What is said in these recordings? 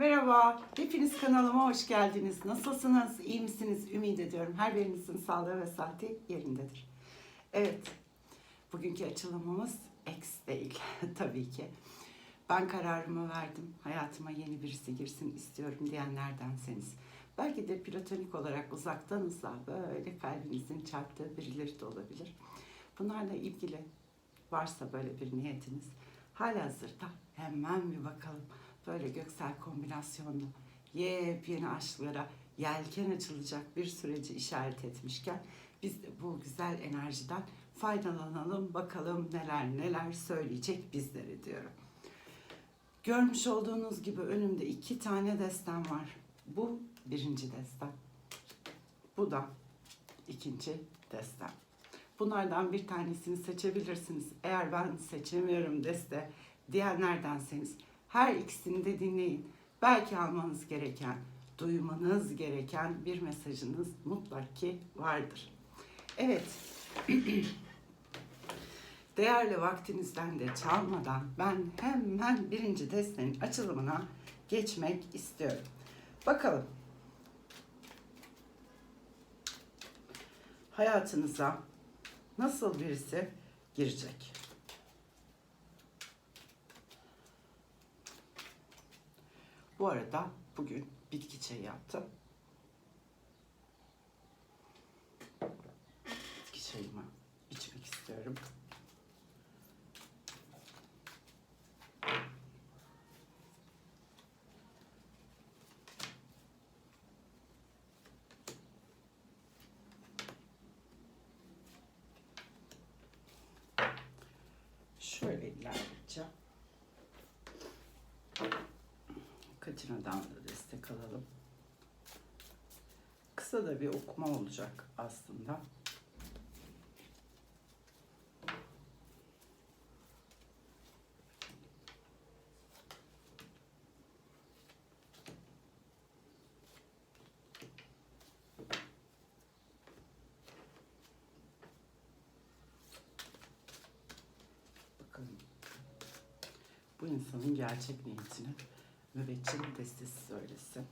Merhaba, hepiniz kanalıma hoş geldiniz. Nasılsınız, iyi misiniz? Ümit ediyorum her birinizin sağlığı ve saati yerindedir. Evet, bugünkü açılımımız X değil tabii ki. Ben kararımı verdim, hayatıma yeni birisi girsin istiyorum diyenlerdenseniz. Belki de platonik olarak uzaktanızla böyle kalbinizin çarptığı birileri de olabilir. Bunlarla ilgili varsa böyle bir niyetiniz, halihazırda hemen bir bakalım böyle göksel kombinasyonlu yepyeni aşklara yelken açılacak bir süreci işaret etmişken biz de bu güzel enerjiden faydalanalım bakalım neler neler söyleyecek bizlere diyorum. Görmüş olduğunuz gibi önümde iki tane destem var. Bu birinci destem. Bu da ikinci destem. Bunlardan bir tanesini seçebilirsiniz. Eğer ben seçemiyorum deste diyenlerdenseniz her ikisini de dinleyin. Belki almanız gereken, duymanız gereken bir mesajınız mutlak ki vardır. Evet. Değerli vaktinizden de çalmadan ben hemen birinci destenin açılımına geçmek istiyorum. Bakalım. Hayatınıza nasıl birisi girecek? Bu arada bugün bitki çayı yaptım. Bitki çayımı içmek istiyorum. Kısa da bir okuma olacak aslında. Bakalım. Bu insanın gerçek niyetini nöbetçinin destesi söylesin.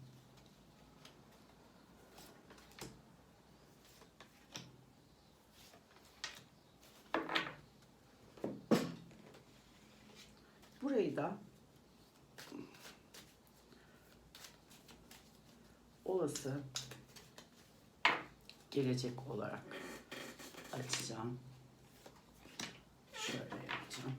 Burayı da olası gelecek olarak açacağım. Şöyle yapacağım.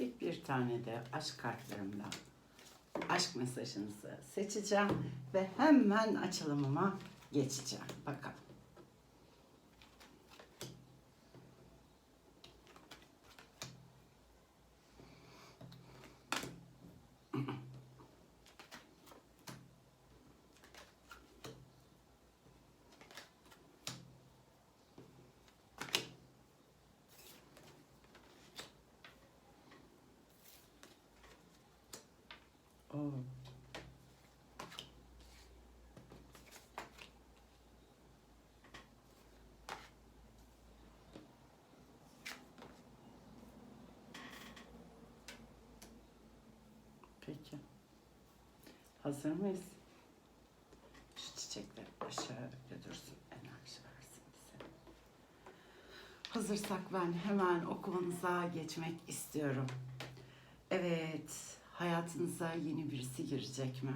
Tek bir tane de aşk kartlarımdan aşk mesajınızı seçeceğim ve hemen açılımıma geçeceğim. Bakalım. Oo. Peki. Hazır mıyız? Şu çiçekler aşağı dursun. Enerji versin bize. Hazırsak ben hemen okumanıza geçmek istiyorum. Evet, hayatınıza yeni birisi girecek mi?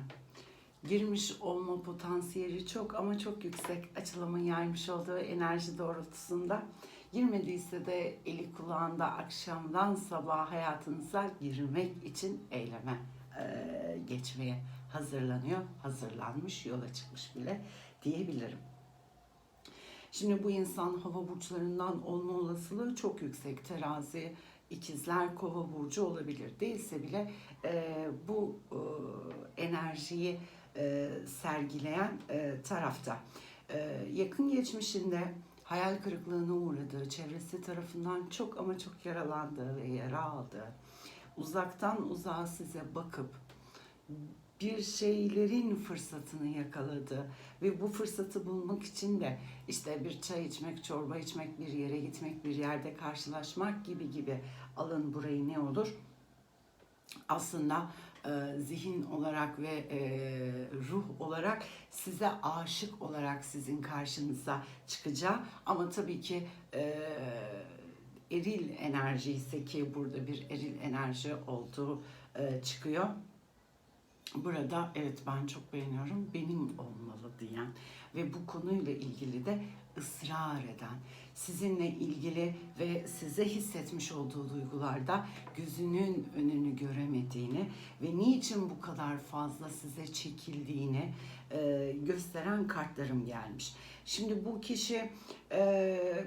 Girmiş olma potansiyeli çok ama çok yüksek açılımın yaymış olduğu enerji doğrultusunda. Girmediyse de eli kulağında akşamdan sabaha hayatınıza girmek için eyleme geçmeye hazırlanıyor. Hazırlanmış, yola çıkmış bile diyebilirim. Şimdi bu insan hava burçlarından olma olasılığı çok yüksek. Terazi, ikizler, kova burcu olabilir. Değilse bile e, bu e, enerjiyi e, sergileyen e, tarafta. E, yakın geçmişinde hayal kırıklığına uğradığı, çevresi tarafından çok ama çok yaralandığı ve yara aldığı, uzaktan uzağa size bakıp bir şeylerin fırsatını yakaladı ve bu fırsatı bulmak için de işte bir çay içmek, çorba içmek, bir yere gitmek, bir yerde karşılaşmak gibi gibi alın burayı ne olur? Aslında e, zihin olarak ve e, ruh olarak size aşık olarak sizin karşınıza çıkacağı ama tabii ki e, eril enerji ise ki burada bir eril enerji olduğu e, çıkıyor. Burada evet ben çok beğeniyorum benim olmalı diyen ve bu konuyla ilgili de ısrar eden, sizinle ilgili ve size hissetmiş olduğu duygularda gözünün önünü göremediğini ve niçin bu kadar fazla size çekildiğini e, gösteren kartlarım gelmiş. Şimdi bu kişi e,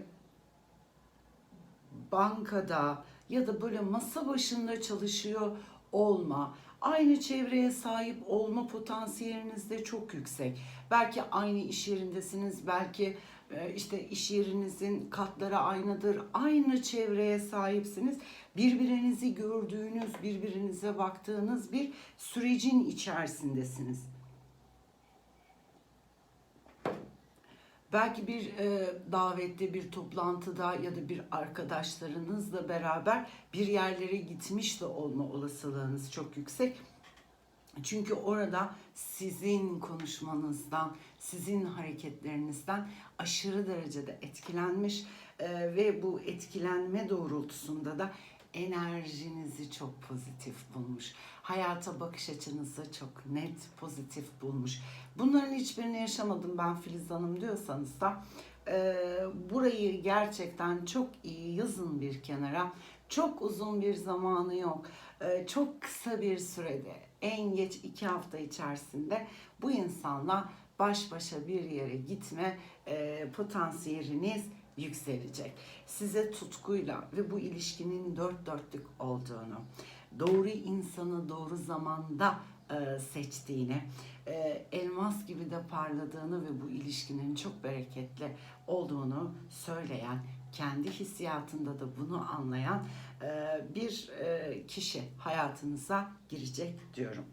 bankada ya da böyle masa başında çalışıyor olma, aynı çevreye sahip olma potansiyeliniz de çok yüksek. Belki aynı iş yerindesiniz, belki e, işte iş yerinizin katları aynıdır, aynı çevreye sahipsiniz. Birbirinizi gördüğünüz, birbirinize baktığınız bir sürecin içerisindesiniz. Belki bir e, davette, bir toplantıda ya da bir arkadaşlarınızla beraber bir yerlere gitmiş de olma olasılığınız çok yüksek. Çünkü orada sizin konuşmanızdan, sizin hareketlerinizden aşırı derecede etkilenmiş e, ve bu etkilenme doğrultusunda da enerjinizi çok pozitif bulmuş. Hayata bakış açınızı çok net pozitif bulmuş. Bunların hiçbirini yaşamadım ben Filiz Hanım diyorsanız da e, burayı gerçekten çok iyi yazın bir kenara. Çok uzun bir zamanı yok. E, çok kısa bir sürede en geç iki hafta içerisinde bu insanla baş başa bir yere gitme e, potansiyeliniz yükselecek. Size tutkuyla ve bu ilişkinin dört dörtlük olduğunu, doğru insanı doğru zamanda e, seçtiğini, e, elmas gibi de parladığını ve bu ilişkinin çok bereketli olduğunu söyleyen, kendi hissiyatında da bunu anlayan e, bir e, kişi hayatınıza girecek diyorum.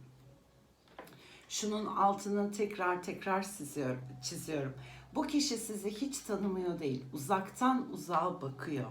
Şunun altını tekrar tekrar çiziyorum. çiziyorum. Bu kişi sizi hiç tanımıyor değil. Uzaktan uzağa bakıyor.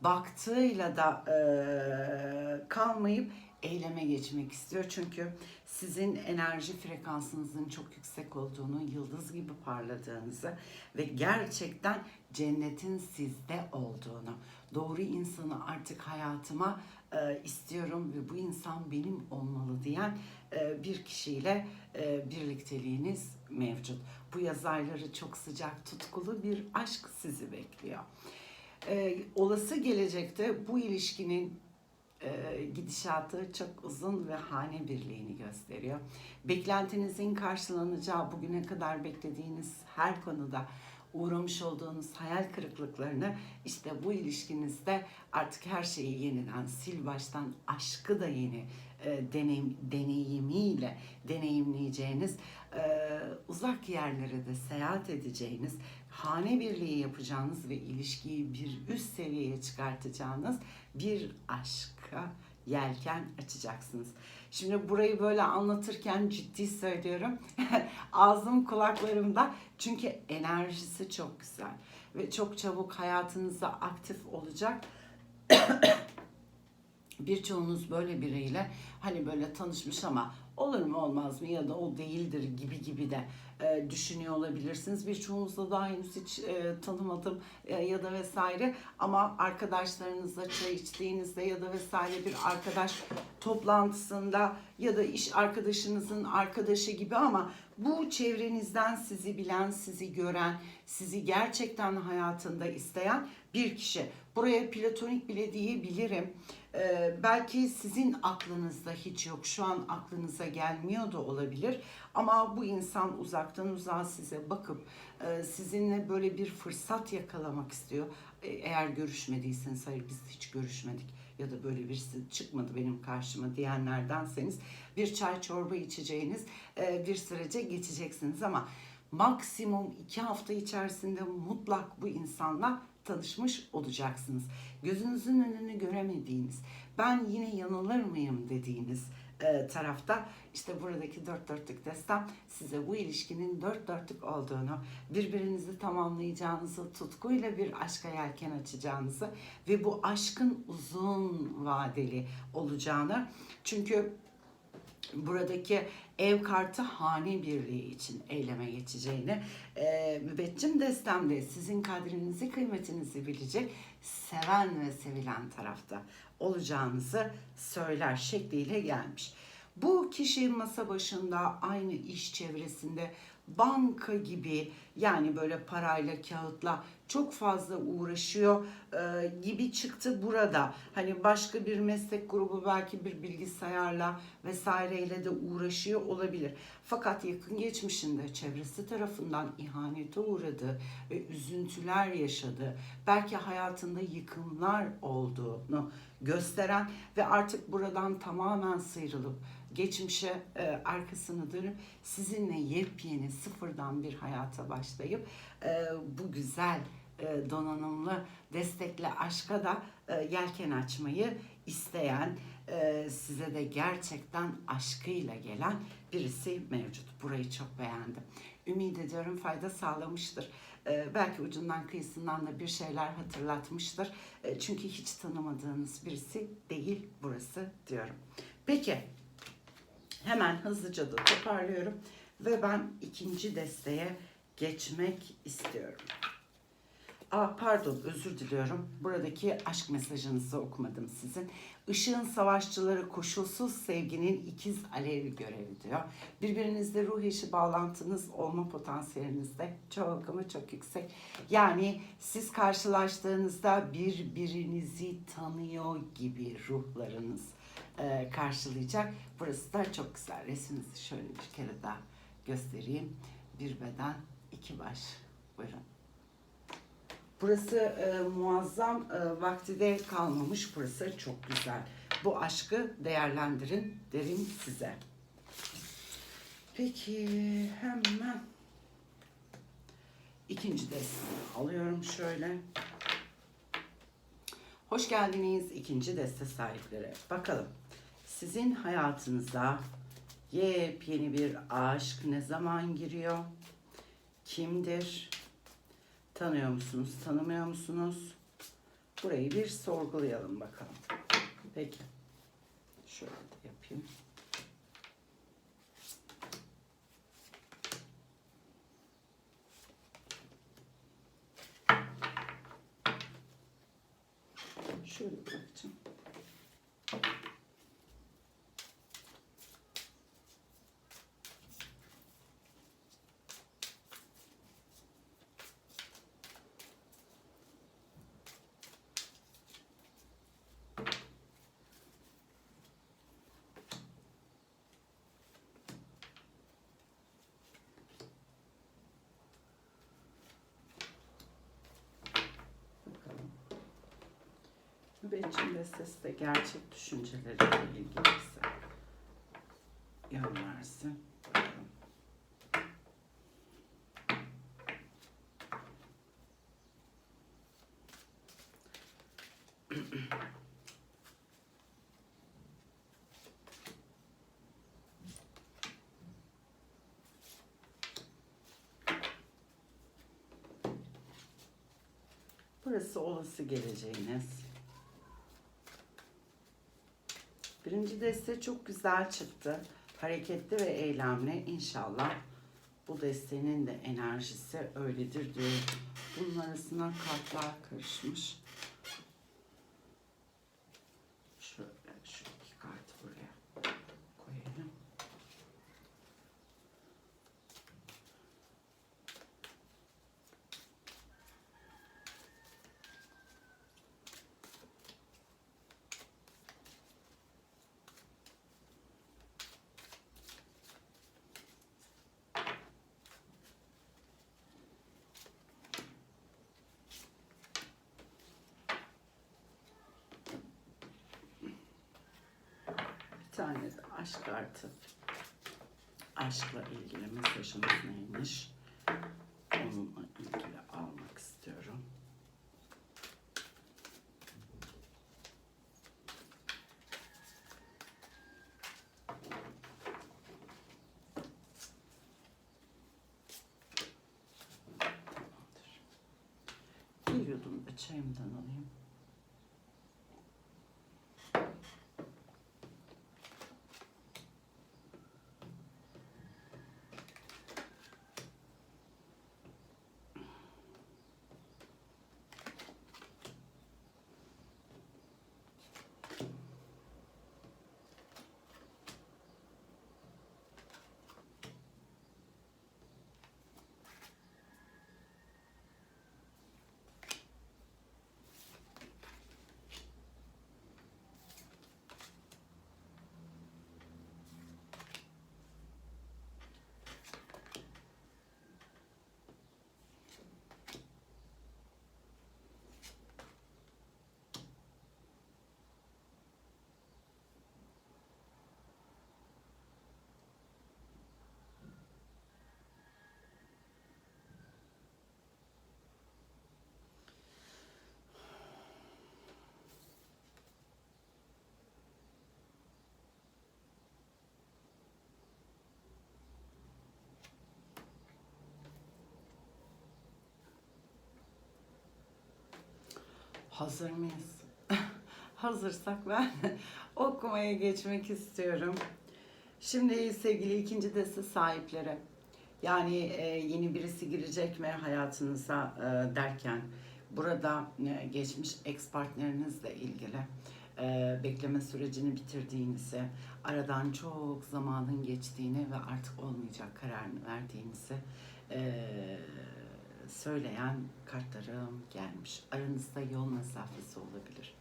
Baktığıyla da e, kalmayıp eyleme geçmek istiyor. Çünkü sizin enerji frekansınızın çok yüksek olduğunu, yıldız gibi parladığınızı ve gerçekten cennetin sizde olduğunu, doğru insanı artık hayatıma e, istiyorum ve bu insan benim olmalı diyen e, bir kişiyle e, birlikteliğiniz mevcut. Bu yaz ayları çok sıcak, tutkulu bir aşk sizi bekliyor. E, olası gelecekte bu ilişkinin e, gidişatı çok uzun ve hane birliğini gösteriyor. Beklentinizin karşılanacağı, bugüne kadar beklediğiniz her konuda uğramış olduğunuz hayal kırıklıklarını işte bu ilişkinizde artık her şeyi yeniden sil baştan aşkı da yeni e, deneyim, deneyimiyle deneyimleyeceğiniz e, uzak yerlere de seyahat edeceğiniz hane birliği yapacağınız ve ilişkiyi bir üst seviyeye çıkartacağınız bir aşka yelken açacaksınız. Şimdi burayı böyle anlatırken ciddi söylüyorum. Ağzım kulaklarımda. Çünkü enerjisi çok güzel. Ve çok çabuk hayatınızda aktif olacak. Birçoğunuz böyle biriyle hani böyle tanışmış ama olur mu olmaz mı ya da o değildir gibi gibi de e, düşünüyor olabilirsiniz. Birçoğunuzla daha henüz hiç e, tanımadım e, ya da vesaire ama arkadaşlarınızla çay içtiğinizde ya da vesaire bir arkadaş toplantısında ya da iş arkadaşınızın arkadaşı gibi ama bu çevrenizden sizi bilen, sizi gören, sizi gerçekten hayatında isteyen bir kişi. Buraya platonik bile diyebilirim. Ee, belki sizin aklınızda hiç yok. Şu an aklınıza gelmiyor da olabilir. Ama bu insan uzaktan uzağa size bakıp e, sizinle böyle bir fırsat yakalamak istiyor. E, eğer görüşmediyseniz, hayır biz hiç görüşmedik ya da böyle birisi çıkmadı benim karşıma diyenlerdenseniz bir çay çorba içeceğiniz e, bir sürece geçeceksiniz ama maksimum iki hafta içerisinde mutlak bu insanla tanışmış olacaksınız. Gözünüzün önünü göremediğiniz, ben yine yanılır mıyım dediğiniz e, tarafta işte buradaki dört dörtlük destem size bu ilişkinin dört dörtlük olduğunu, birbirinizi tamamlayacağınızı, tutkuyla bir aşka yelken açacağınızı ve bu aşkın uzun vadeli olacağını çünkü buradaki ev kartı hane birliği için eyleme geçeceğini e, mübeccim destemde sizin kadrinizi kıymetinizi bilecek seven ve sevilen tarafta olacağınızı söyler şekliyle gelmiş. Bu kişi masa başında aynı iş çevresinde banka gibi yani böyle parayla kağıtla çok fazla uğraşıyor e, gibi çıktı burada. Hani başka bir meslek grubu belki bir bilgisayarla vesaireyle de uğraşıyor olabilir. Fakat yakın geçmişinde çevresi tarafından ihanete uğradı ve üzüntüler yaşadı. Belki hayatında yıkımlar olduğunu gösteren ve artık buradan tamamen sıyrılıp geçmişe e, arkasını dönüp sizinle yepyeni sıfırdan bir hayata başlayıp e, bu güzel e, donanımlı destekli aşka da e, yelken açmayı isteyen e, size de gerçekten aşkıyla gelen birisi mevcut. Burayı çok beğendim. Ümit ediyorum fayda sağlamıştır. E, belki ucundan kıyısından da bir şeyler hatırlatmıştır. E, çünkü hiç tanımadığınız birisi değil burası diyorum. Peki Hemen hızlıca da toparlıyorum ve ben ikinci desteğe geçmek istiyorum. Aa, pardon özür diliyorum. Buradaki aşk mesajınızı okumadım sizin. Işığın savaşçıları koşulsuz sevginin ikiz alevi görevi diyor. Birbirinizle ruh eşi bağlantınız olma potansiyeliniz de çok ama çok yüksek. Yani siz karşılaştığınızda birbirinizi tanıyor gibi ruhlarınız e, karşılayacak. Burası da çok güzel. Resminizi şöyle bir kere daha göstereyim. Bir beden, iki baş. Buyurun. Burası e, muazzam e, vaktide kalmamış. Burası çok güzel. Bu aşkı değerlendirin derim size. Peki hemen ikinci desteği alıyorum şöyle. Hoş geldiniz ikinci deste sahipleri. Bakalım sizin hayatınıza yepyeni bir aşk ne zaman giriyor? Kimdir? Tanıyor musunuz? Tanımıyor musunuz? Burayı bir sorgulayalım bakalım. Peki. Şöyle de yapayım. Şöyle bırakacağım. Mübeccim destesi de gerçek düşünceleriyle ilgili ise yön versin. Burası olası geleceğiniz. Birinci deste çok güzel çıktı. Hareketli ve eylemli. İnşallah bu destenin de enerjisi öyledir diyor. Bunun arasına kartlar karışmış. Aşk artı aşkla ilgili mesajınız neymiş? Onunla ilgili almak istiyorum. Tamamdır. Bir yudum da çayımdan alayım. Hazır mıyız? Hazırsak ben okumaya geçmek istiyorum. Şimdi sevgili ikinci desi sahipleri. Yani e, yeni birisi girecek mi hayatınıza e, derken burada e, geçmiş ex partnerinizle ilgili e, bekleme sürecini bitirdiğinizi, aradan çok zamanın geçtiğini ve artık olmayacak kararını verdiğinizi e, söyleyen kartlarım gelmiş. Aranızda yol mesafesi olabilir.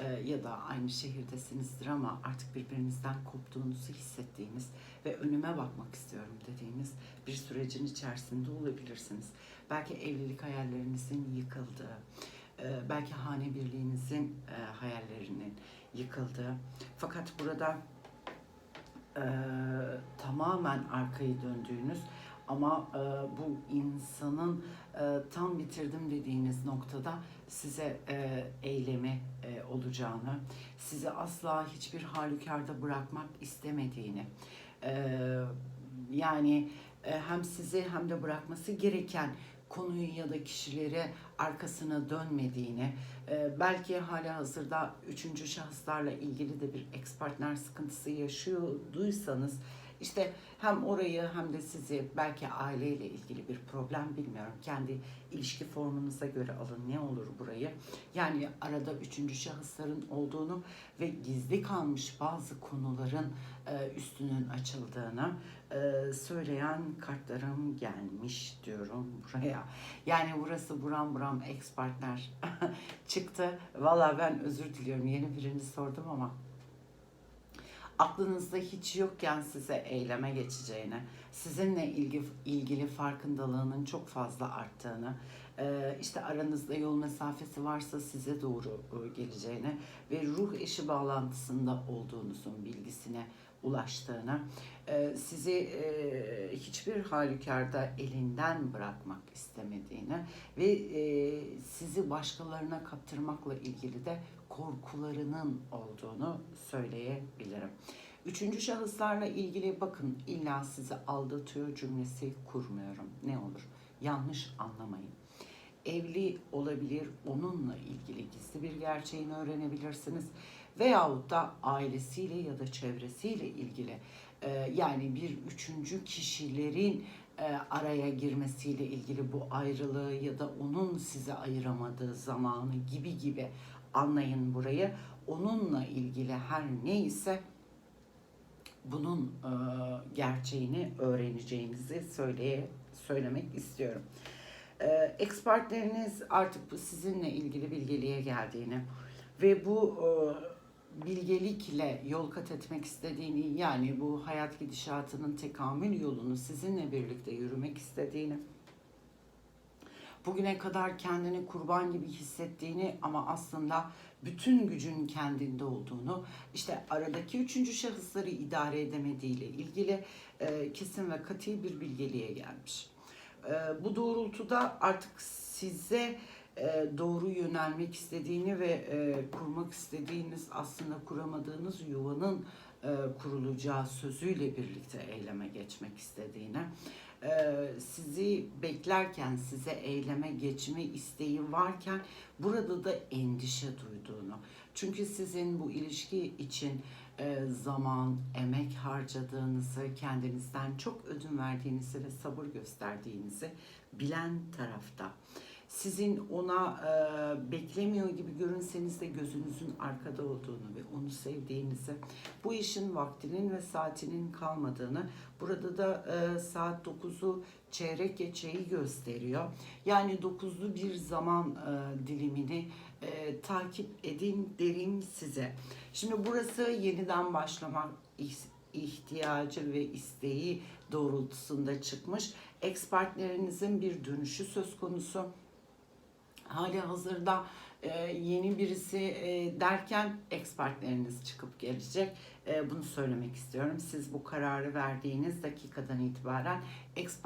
Ee, ya da aynı şehirdesinizdir ama artık birbirinizden koptuğunuzu hissettiğiniz ve önüme bakmak istiyorum dediğiniz bir sürecin içerisinde olabilirsiniz. Belki evlilik hayallerinizin yıkıldığı, e, belki hane birliğinizin e, hayallerinin yıkıldığı. Fakat burada e, tamamen arkayı döndüğünüz ama e, bu insanın e, tam bitirdim dediğiniz noktada size e, eylemi e, olacağını, sizi asla hiçbir halükarda bırakmak istemediğini, e, yani e, hem sizi hem de bırakması gereken konuyu ya da kişileri arkasına dönmediğini, e, belki hala hazırda üçüncü şahıslarla ilgili de bir ex partner sıkıntısı yaşıyorduysanız, işte hem orayı hem de sizi belki aileyle ilgili bir problem bilmiyorum. Kendi ilişki formunuza göre alın ne olur burayı. Yani arada üçüncü şahısların olduğunu ve gizli kalmış bazı konuların e, üstünün açıldığını e, söyleyen kartlarım gelmiş diyorum buraya. Yani burası buram buram ex partner çıktı. Valla ben özür diliyorum yeni birini sordum ama aklınızda hiç yokken size eyleme geçeceğini, sizinle ilgi, ilgili farkındalığının çok fazla arttığını, işte aranızda yol mesafesi varsa size doğru geleceğini ve ruh eşi bağlantısında olduğunuzun bilgisine ulaştığını, sizi hiçbir halükarda elinden bırakmak istemediğini ve sizi başkalarına kaptırmakla ilgili de korkularının olduğunu söyleyebilirim. Üçüncü şahıslarla ilgili bakın illa sizi aldatıyor cümlesi kurmuyorum. Ne olur yanlış anlamayın. Evli olabilir, onunla ilgili gizli bir gerçeğini öğrenebilirsiniz. Veyahut da ailesiyle ya da çevresiyle ilgili e, yani bir üçüncü kişilerin e, araya girmesiyle ilgili bu ayrılığı ya da onun size ayıramadığı zamanı gibi gibi anlayın burayı. Onunla ilgili her neyse bunun e, gerçeğini öğreneceğinizi söyleye söylemek istiyorum. E, ex partneriniz artık bu sizinle ilgili bilgeliğe geldiğini ve bu e, bilgelikle yol kat etmek istediğini yani bu hayat gidişatının tekamül yolunu sizinle birlikte yürümek istediğini bugüne kadar kendini kurban gibi hissettiğini ama aslında bütün gücün kendinde olduğunu, işte aradaki üçüncü şahısları idare edemediğiyle ilgili e, kesin ve katı bir bilgeliğe gelmiş. E, bu doğrultuda artık size e, doğru yönelmek istediğini ve e, kurmak istediğiniz aslında kuramadığınız yuvanın e, kurulacağı sözüyle birlikte eyleme geçmek istediğini, sizi beklerken size eyleme geçme isteği varken burada da endişe duyduğunu. Çünkü sizin bu ilişki için e, zaman, emek harcadığınızı, kendinizden çok ödün verdiğinizi ve sabır gösterdiğinizi bilen tarafta sizin ona e, beklemiyor gibi görünseniz de gözünüzün arkada olduğunu ve onu sevdiğinizi, bu işin vaktinin ve saatinin kalmadığını, burada da e, saat 9'u çeyrek geçeyi gösteriyor. Yani 9'lu bir zaman e, dilimini e, takip edin derim size. Şimdi burası yeniden başlamak ihtiyacı ve isteği doğrultusunda çıkmış. Ex partnerinizin bir dönüşü söz konusu hali hazırda e, yeni birisi e, derken ex çıkıp gelecek. E, bunu söylemek istiyorum. Siz bu kararı verdiğiniz dakikadan itibaren ex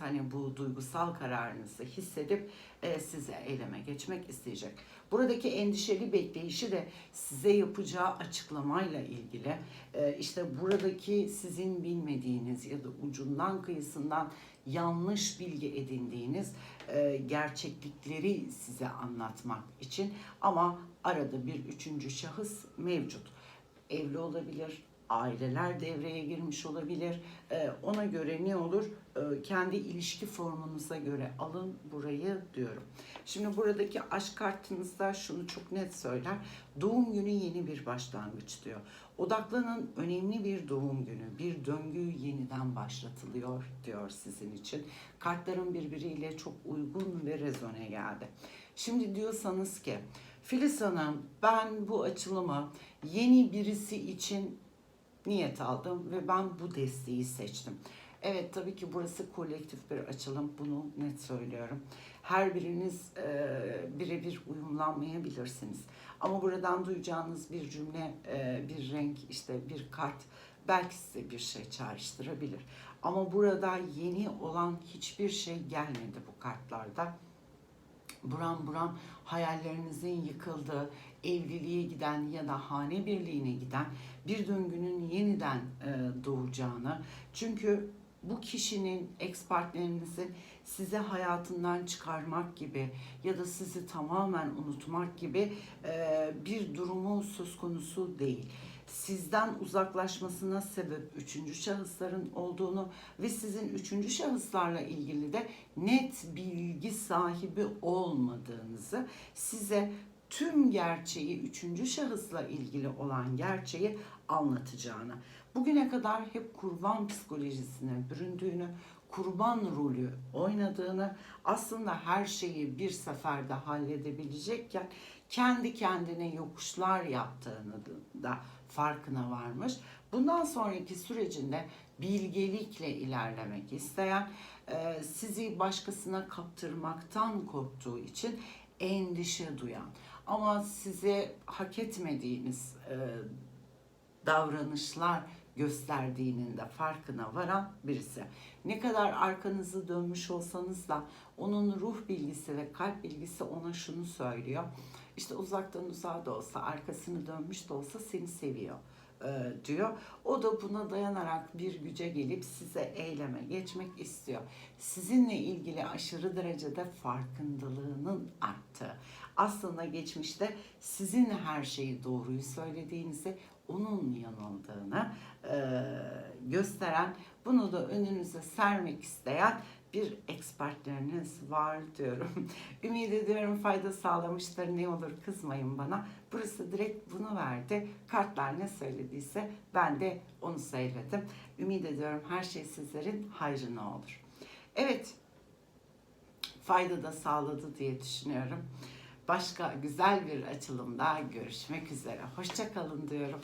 hani bu duygusal kararınızı hissedip e, size eyleme geçmek isteyecek. Buradaki endişeli bekleyişi de size yapacağı açıklamayla ilgili. E, işte buradaki sizin bilmediğiniz ya da ucundan kıyısından yanlış bilgi edindiğiniz e, gerçeklikleri size anlatmak için ama arada bir üçüncü şahıs mevcut. Evli olabilir, aileler devreye girmiş olabilir. E, ona göre ne olur? E, kendi ilişki formunuza göre alın burayı diyorum. Şimdi buradaki aşk kartınızda şunu çok net söyler. Doğum günü yeni bir başlangıç diyor. Odaklanın önemli bir doğum günü, bir döngü yeniden başlatılıyor diyor sizin için. Kartların birbiriyle çok uygun ve rezone geldi. Şimdi diyorsanız ki Filiz Hanım ben bu açılımı yeni birisi için niyet aldım ve ben bu desteği seçtim. Evet tabii ki burası kolektif bir açılım bunu net söylüyorum. Her biriniz e, birebir uyumlanmayabilirsiniz. Ama buradan duyacağınız bir cümle, e, bir renk, işte bir kart belki size bir şey çağrıştırabilir. Ama burada yeni olan hiçbir şey gelmedi bu kartlarda. Buram buram hayallerinizin yıkıldığı, evliliğe giden ya da hane birliğine giden bir döngünün yeniden e, doğacağını. Çünkü bu kişinin ex partnerinizin size hayatından çıkarmak gibi ya da sizi tamamen unutmak gibi e, bir durumu söz konusu değil. Sizden uzaklaşmasına sebep üçüncü şahısların olduğunu ve sizin üçüncü şahıslarla ilgili de net bilgi sahibi olmadığınızı size tüm gerçeği üçüncü şahısla ilgili olan gerçeği anlatacağını. Bugüne kadar hep kurban psikolojisine büründüğünü, kurban rolü oynadığını, aslında her şeyi bir seferde halledebilecekken kendi kendine yokuşlar yaptığını da farkına varmış. Bundan sonraki sürecinde bilgelikle ilerlemek isteyen, e, sizi başkasına kaptırmaktan korktuğu için endişe duyan ama size hak etmediğiniz e, davranışlar gösterdiğinin de farkına varan birisi. Ne kadar arkanızı dönmüş olsanız da onun ruh bilgisi ve kalp bilgisi ona şunu söylüyor. İşte uzaktan uzağa da olsa, arkasını dönmüş de olsa seni seviyor e, diyor. O da buna dayanarak bir güce gelip size eyleme geçmek istiyor. Sizinle ilgili aşırı derecede farkındalığının arttığı. Aslında geçmişte sizin her şeyi doğruyu söylediğinizi, onun yanıldığını e, gösteren, bunu da önünüze sermek isteyen bir ekspertleriniz var diyorum. Ümit ediyorum fayda sağlamıştır. Ne olur kızmayın bana. Burası direkt bunu verdi. Kartlar ne söylediyse ben de onu söyledim. Ümit ediyorum her şey sizlerin hayrına olur. Evet, fayda da sağladı diye düşünüyorum. Başka güzel bir açılımda görüşmek üzere. Hoşça kalın diyorum.